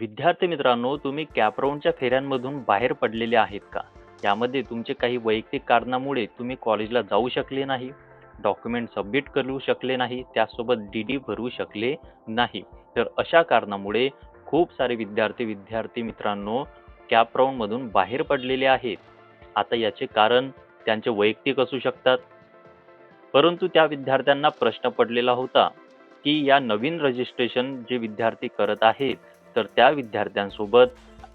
विद्यार्थी मित्रांनो तुम्ही कॅपराऊंडच्या फेऱ्यांमधून बाहेर पडलेले आहेत का? यामध्ये तुमचे काही वैयक्तिक कारणामुळे तुम्ही कॉलेजला जाऊ शकले नाही डॉक्युमेंट सबमिट करू शकले नाही त्यासोबत डी डी भरू शकले नाही. तर अशा कारणामुळे खूप सारे विद्यार्थी विद्यार्थी मित्रांनो कॅपराऊंडमधून बाहेर पडलेले आहेत. आता याचे कारण त्यांचे वैयक्तिक असू शकतात. परंतु त्या विद्यार्थ्यांना प्रश्न पडलेला होता की या नवीन रजिस्ट्रेशन जे विद्यार्थी करत आहेत तर त्या विद्यार्थ्यांसोबत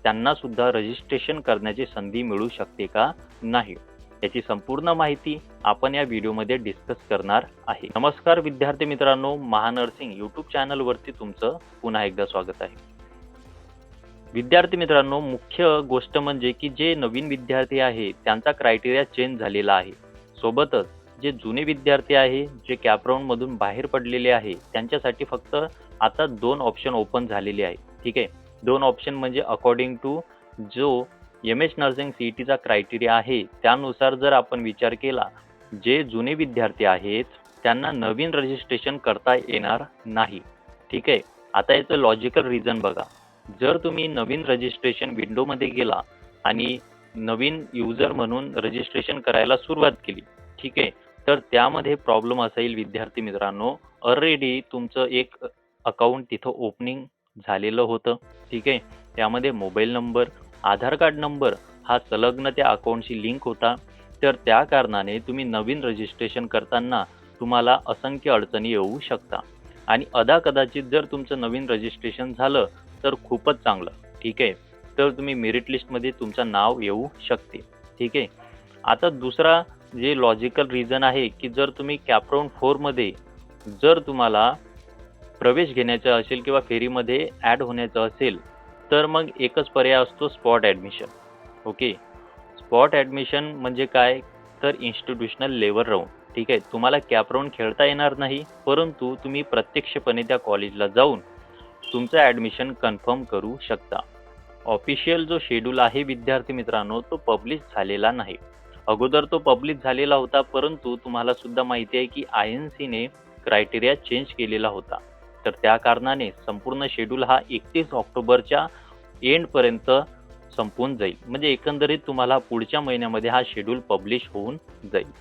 त्यांना सुद्धा रजिस्ट्रेशन करण्याची संधी मिळू शकते का? नाही. याची संपूर्ण माहिती आपण या व्हिडिओमध्ये डिस्कस करणार आहे. नमस्कार विद्यार्थी मित्रांनो महानर्सिंग यूट्यूब चॅनलवरती तुमचं पुन्हा एकदा स्वागत आहे. विद्यार्थी मित्रांनो मुख्य गोष्ट म्हणजे की जे नवीन विद्यार्थी आहे त्यांचा क्रायटेरिया चेंज झालेला आहे. सोबतच जे जुने विद्यार्थी आहे जे कॅपराऊंडमधून बाहेर पडलेले आहे त्यांच्यासाठी फक्त आता दोन ऑप्शन ओपन झालेले आहे ठीक आहे. दोन ऑप्शन म्हणजे अकॉर्डिंग टू जो एम एस नर्सिंग सी टीचा क्रायटेरिया आहे त्यानुसार जर आपण विचार केला जे जुने विद्यार्थी आहेत त्यांना नवीन रजिस्ट्रेशन करता येणार नाही. ठीक आहे. आता याचं लॉजिकल रिझन बघा. जर तुम्ही नवीन रजिस्ट्रेशन विंडोमध्ये गेला आणि नवीन युजर म्हणून रजिस्ट्रेशन करायला सुरुवात केली ठीक आहे. तर त्यामध्ये प्रॉब्लेम असेल विद्यार्थी मित्रांनो. ऑलरेडी तुमचं एक अकाउंट तिथं ओपनिंग झालेलं होतं. ठीक आहे? त्यामध्ये mobile number Aadhaar card number हा संलग्न त्या अकाउंटशी लिंक होता. तर त्या कारणाने तुम्ही नवीन रजिस्ट्रेशन करताना तुम्हाला असंख्य अडचणी येऊ शकता. आणि अदा कदाचित जर तुमचं नवीन रजिस्ट्रेशन झालं तर खूपच चांगलं. ठीक आहे? तर तुम्ही मेरिट लिस्टमध्ये तुमचं नाव येऊ शकते. ठीक आहे? आता दुसरा जे लॉजिकल रिझन आहे की जर तुम्ही कॅपराऊंड फोरमध्ये जर तुम्हाला प्रवेश घेण्याचा असेल किंवा फेरीमध्ये ॲड होण्याचं असेल तर मग एकच पर्याय असतो spot admission okay spot admission म्हणजे काय? तर इन्स्टिट्यूशनल लेवल राहून ठीक आहे? तुम्हाला कॅप खेळता येणार नाही परंतु तुम्ही प्रत्यक्षपणे त्या कॉलेजला जाऊन तुमचं ॲडमिशन कन्फर्म करू शकता. ऑफिशियल जो शेड्यूल आहे विद्यार्थी मित्रांनो तो पब्लिश झालेला नाही. अगोदर तो पब्लिश झालेला होता परंतु तुम्हाला सुद्धा माहिती आहे की आय एन सीने क्रायटेरिया चेंज केलेला होता. तर त्या कारणाने संपूर्ण शेड्यूल हा एकतीस ऑक्टोबरच्या एंडपर्यंत संपून जाईल. म्हणजे एकंदरीत तुम्हाला पुढच्या महिन्यामध्ये हा शेड्यूल पब्लिश होऊन जाईल.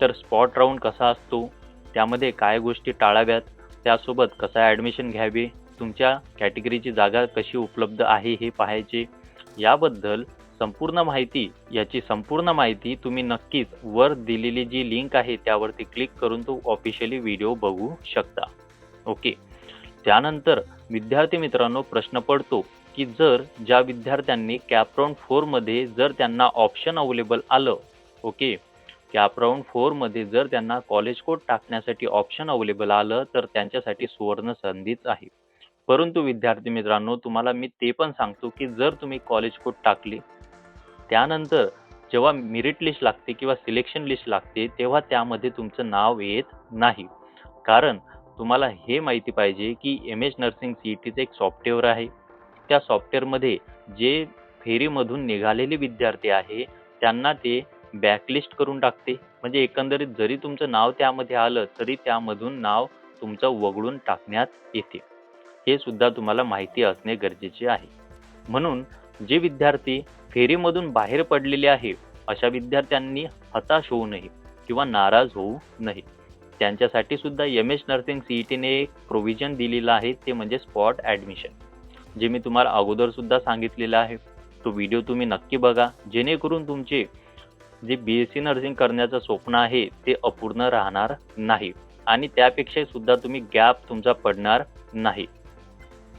तर स्पॉट राऊंड कसा असतो? त्यामध्ये काय गोष्टी टाळाव्यात? त्यासोबत कसं ॲडमिशन घ्यावे? तुमच्या कॅटेगरीची जागा कशी उपलब्ध आहे हे पाहायचे. याबद्दल संपूर्ण माहिती याची संपूर्ण माहिती तुम्ही नक्कीच वर दिलेली जी लिंक आहे त्यावरती क्लिक करून तो ऑफिशियली व्हिडिओ बघू शकता. ओके त्यानंतर विद्यार्थी मित्रांनो प्रश्न पडतो की जर ज्या विद्यार्थ्यांनी कॅपराऊंड फोरमध्ये जर त्यांना ऑप्शन अवेलेबल आलं ओके कॅपराऊंड फोरमध्ये जर त्यांना कॉलेज कोड टाकण्यासाठी ऑप्शन अवेलेबल आलं तर त्यांच्यासाठी सुवर्ण संधीच आहे. परंतु विद्यार्थी मित्रांनो तुम्हाला मी ते पण सांगतो की जर तुम्ही कॉलेज कोड टाकले त्यानंतर जेव्हा मेरिट लिस्ट लागते किंवा सिलेक्शन लिस्ट लागते तेव्हा त्यामध्ये तुमचं नाव येत नाही. कारण तुम्हाला हे माहिती पाहिजे की एम एच नर्सिंग सी टीचं एक सॉफ्टवेअर आहे. त्या सॉफ्टवेअरमध्ये जे फेरीमधून निघालेले विद्यार्थी आहे त्यांना ते बॅकलिस्ट करून टाकते. म्हणजे एकंदरीत जरी तुमचं नाव त्यामध्ये आलं तरी त्यामधून नाव तुमचं वगळून टाकण्यात येते. हे सुद्धा तुम्हाला माहिती असणे गरजेचे आहे. म्हणून जे विद्यार्थी फेरीमधून बाहेर पडलेले आहे अशा विद्यार्थ्यांनी हताश होऊ नये किंवा नाराज होऊ नये. त्यांच्यासाठी सुद्धा M S nursing C E टीने एक प्रोव्हिजन दिलेलं आहे ते म्हणजे स्पॉट ॲडमिशन जे मी तुम्हाला अगोदर सुद्धा सांगितलेलं आहे. तो व्हिडिओ तुम्ही नक्की बघा. जेणेकरून तुमचे जे बी एस सी नर्सिंग करण्याचं स्वप्न आहे ते अपूर्ण राहणार नाही. आणि त्यापेक्षा सुद्धा तुम्ही गॅप तुमचा पडणार नाही.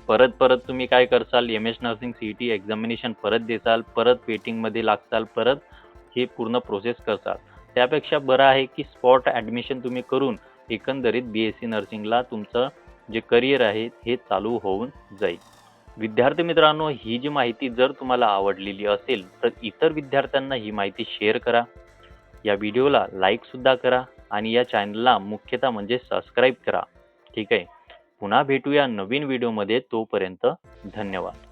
परत परत तुम्ही काय करसाल? M S nursing C T examination परत देसाल परत वेटिंगमध्ये लागसाल परत हे पूर्ण प्रोसेस करसाल. त्यापेक्षा बरं आहे की स्पॉट ॲडमिशन तुम्ही करून एकंदरीत बी एस सी नर्सिंगला तुमचं जे करिअर आहे हे चालू होऊन जाईल. विद्यार्थी मित्रांनो ही जी माहिती जर तुम्हाला आवडलेली असेल तर इतर विद्यार्थ्यांना ही माहिती शेअर करा. या व्हिडिओला लाईकसुद्धा करा आणि या चॅनलला मुख्यतः म्हणजे सबस्क्राईब करा. ठीक आहे? पुन्हा भेटूया नवीन व्हिडिओमध्ये तोपर्यंत धन्यवाद.